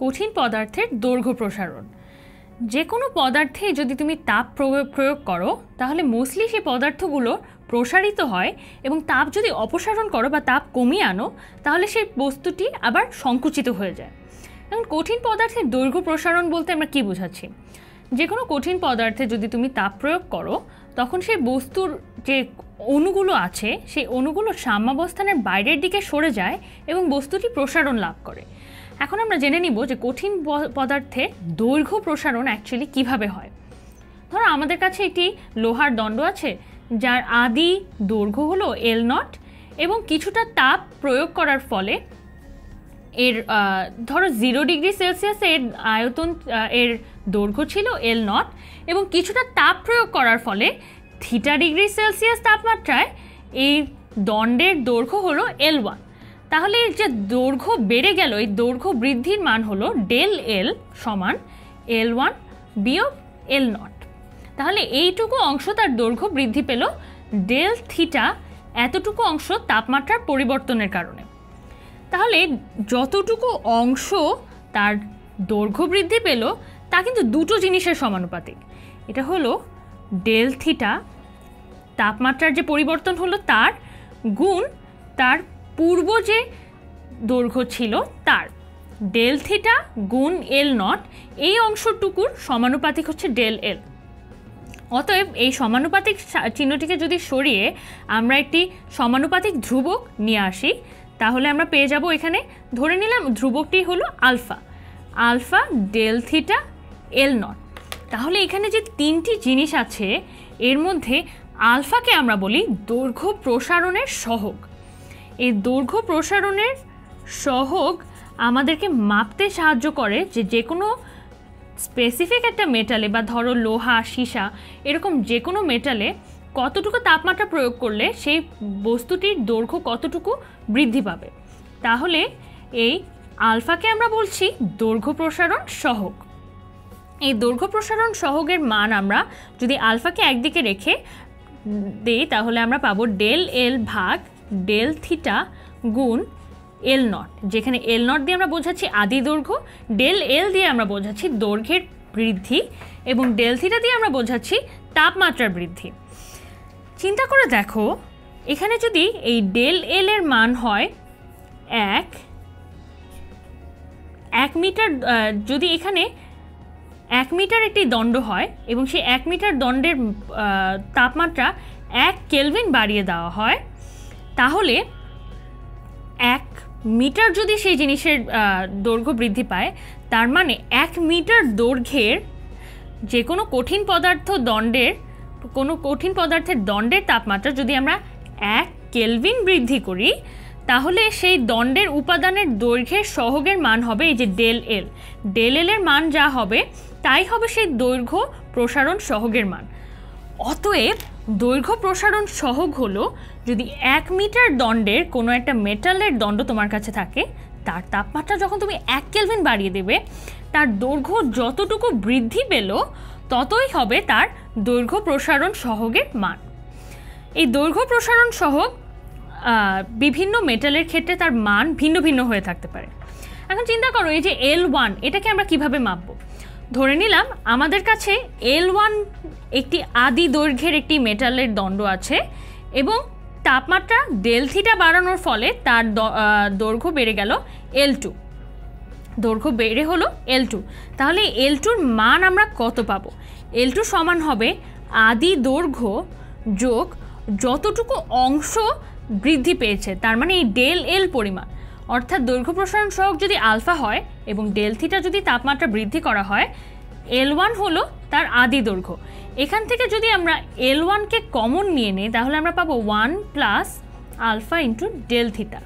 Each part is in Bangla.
কঠিন পদার্থের দৈর্ঘ্য প্রসারণ। যে কোনো পদার্থে যদি তুমি তাপ প্রয়োগ করো, তাহলে মোস্টলি সেই পদার্থগুলো প্রসারিত হয় এবং তাপ যদি অপসারণ করো বা তাপ কমিয়ে আনো, তাহলে সেই বস্তুটি আবার সংকুচিত হয়ে যায়। এখন কঠিন পদার্থের দৈর্ঘ্য প্রসারণ বলতে আমরা কী বোঝাচ্ছি? যে কোনো কঠিন পদার্থে যদি তুমি তাপ প্রয়োগ করো, তখন সেই বস্তুর যে অণুগুলো আছে, সেই অণুগুলো সাম্যাবস্থানের বাইরের দিকে সরে যায় এবং বস্তুটি প্রসারণ লাভ করে। এখন আমরা জেনে নিব যে কঠিন পদার্থে দৈর্ঘ্য প্রসারণ অ্যাকচুয়ালি কীভাবে হয়। ধরো আমাদের কাছে একটি লোহার দণ্ড আছে, যার আদি দৈর্ঘ্য হলো এল নট এবং কিছুটা তাপ প্রয়োগ করার ফলে এর ধরো জিরো ডিগ্রি সেলসিয়াস এর আয়তন এর দৈর্ঘ্য ছিল এল নট এবং কিছুটা তাপ প্রয়োগ করার ফলে থিটা ডিগ্রি সেলসিয়াস তাপমাত্রায় এই দণ্ডের দৈর্ঘ্য হলো এল ওয়ান তাহলে এর যে দৈর্ঘ্য বেড়ে গেল, এই দৈর্ঘ্য বৃদ্ধির মান হলো ডেল এল সমান এল ওয়ান বিয়োগ এল নট। তাহলে এইটুকু অংশ তার দৈর্ঘ্য বৃদ্ধি পেল, ডেল থিটা এতটুকু অংশ তাপমাত্রার পরিবর্তনের কারণে। তাহলে যতটুকু অংশ তার দৈর্ঘ্য বৃদ্ধি পেল, তা কিন্তু দুটো জিনিসের সমানুপাতিক। এটা হলো ডেল থিটা, তাপমাত্রার যে পরিবর্তন হলো তার, গুণ তার পূর্ব যে দৈর্ঘ্য ছিল তার। ডেল থিটা গুণ এল নট, এই অংশটুকুর সমানুপাতিক হচ্ছে ডেল এল। অতএব এই সমানুপাতিক চিহ্নটিকে যদি সরিয়ে আমরা একটি সমানুপাতিক ধ্রুবক নিয়ে আসি, তাহলে আমরা পেয়ে যাব এখানে, ধরে নিলাম ধ্রুবকটি হলো alpha. Alpha del theta L nought. তাহলে এখানে যে তিনটি জিনিস আছে, এর মধ্যে আলফাকে আমরা বলি দৈর্ঘ্য প্রসারণের সহগ। এই দৈর্ঘ্য প্রসারণের সহগ আমাদেরকে মাপতে সাহায্য করে যে যে কোনো স্পেসিফিক একটা মেটালে বা ধরো লোহা, সীসা, এরকম যে কোনো মেটালে কতটুকু তাপমাত্রা প্রয়োগ করলে সেই বস্তুটির দৈর্ঘ্য কতটুকু বৃদ্ধি পাবে। তাহলে এই আলফাকে আমরা বলছি দৈর্ঘ্য প্রসারণ সহগ। এই দৈর্ঘ্য প্রসারণ সহগের মান আমরা যদি আলফাকে একদিকে রেখে দিই, তাহলে আমরা পাবো ডেল এল ভাগ ডেল থিটা গুণ এল নট যেখানে এল নট দিয়ে আমরা বোঝাচ্ছি আদি দৈর্ঘ্য ডেল এল দিয়ে আমরা বোঝাচ্ছি দৈর্ঘ্যের বৃদ্ধি, এবং ডেল থিটা দিয়ে আমরা বোঝাচ্ছি তাপমাত্রার বৃদ্ধি। চিন্তা করে দেখো, এখানে যদি এই ডেল এল এর মান হয় এক এক মিটার যদি এখানে এক মিটার একটি দণ্ড হয়, এবং সেই এক মিটার দণ্ডের তাপমাত্রা এক কেলভিন বাড়িয়ে দেওয়া হয় তাহলে এক মিটার যদি সেই জিনিসের দৈর্ঘ্য বৃদ্ধি পায়, তার মানে এক মিটার দৈর্ঘ্যের যে কোনো কঠিন পদার্থ দণ্ডের, কোনো কঠিন পদার্থের দণ্ডের তাপমাত্রা যদি আমরা এক কেলভিন বৃদ্ধি করি, তাহলে সেই দণ্ডের উপাদানের দৈর্ঘ্যের সহগের মান হবে এই যে ডেল এল। ডেল এলের মান যা হবে, তাই হবে সেই দৈর্ঘ্য প্রসারণ সহগের মান। অতএব দৈর্ঘ্য প্রসারণ সহগ হলো যদি এক মিটার দণ্ডের কোনো একটা মেটালের দণ্ড তোমার কাছে থাকে, তার তাপমাত্রা যখন তুমি এক কেলভিন বাড়িয়ে দেবে, তার দৈর্ঘ্য যতটুকু বৃদ্ধি পেল, ততই হবে তার দৈর্ঘ্য প্রসারণ সহগের মান। এই দৈর্ঘ্য প্রসারণ সহগ বিভিন্ন মেটালের ক্ষেত্রে তার মান ভিন্ন ভিন্ন হয়ে থাকতে পারে। এখন চিন্তা করো, এই যে এল ওয়ান এটাকে আমরা কীভাবে মাপবো? ধরে নিলাম আমাদের কাছে এল ওয়ান একটি আদি দৈর্ঘ্যের একটি মেটালের দণ্ড আছে এবং তাপমাত্রা ডেলথিটা বাড়ানোর ফলে তার দৈর্ঘ্য বেড়ে গেল এল টু দৈর্ঘ্য বেড়ে হলো এল টু তাহলে এল টুর মান আমরা কত পাবো? এল টু সমান হবে আদি দৈর্ঘ্য যোগ যতটুকু অংশ বৃদ্ধি পেয়েছে, তার মানে এই ডেল এল পরিমাণ। অর্থাৎ দৈর্ঘ্য প্রসারণ সহক যদি আলফা হয় এবং ডেলথিটা যদি তাপমাত্রা বৃদ্ধি করা হয়, এল ওয়ান হলো তার আদি দৈর্ঘ্য। এখান থেকে যদি আমরা এল ওয়ানকে কমন নিয়ে নিই, তাহলে আমরা পাবো one plus alpha into del theta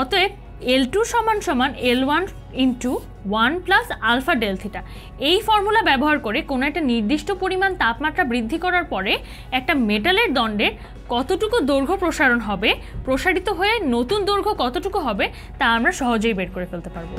অতএব এল টু সমান সমান L one into one plus alpha del theta এই ফর্মুলা ব্যবহার করে কোনো একটা নির্দিষ্ট পরিমাণ তাপমাত্রা বৃদ্ধি করার পরে একটা মেটালের দণ্ডের কতটুকু দৈর্ঘ্য প্রসারণ হবে, প্রসারিত হয়ে নতুন দৈর্ঘ্য কতটুকু হবে, তা আমরা সহজেই বের করে ফেলতে পারব।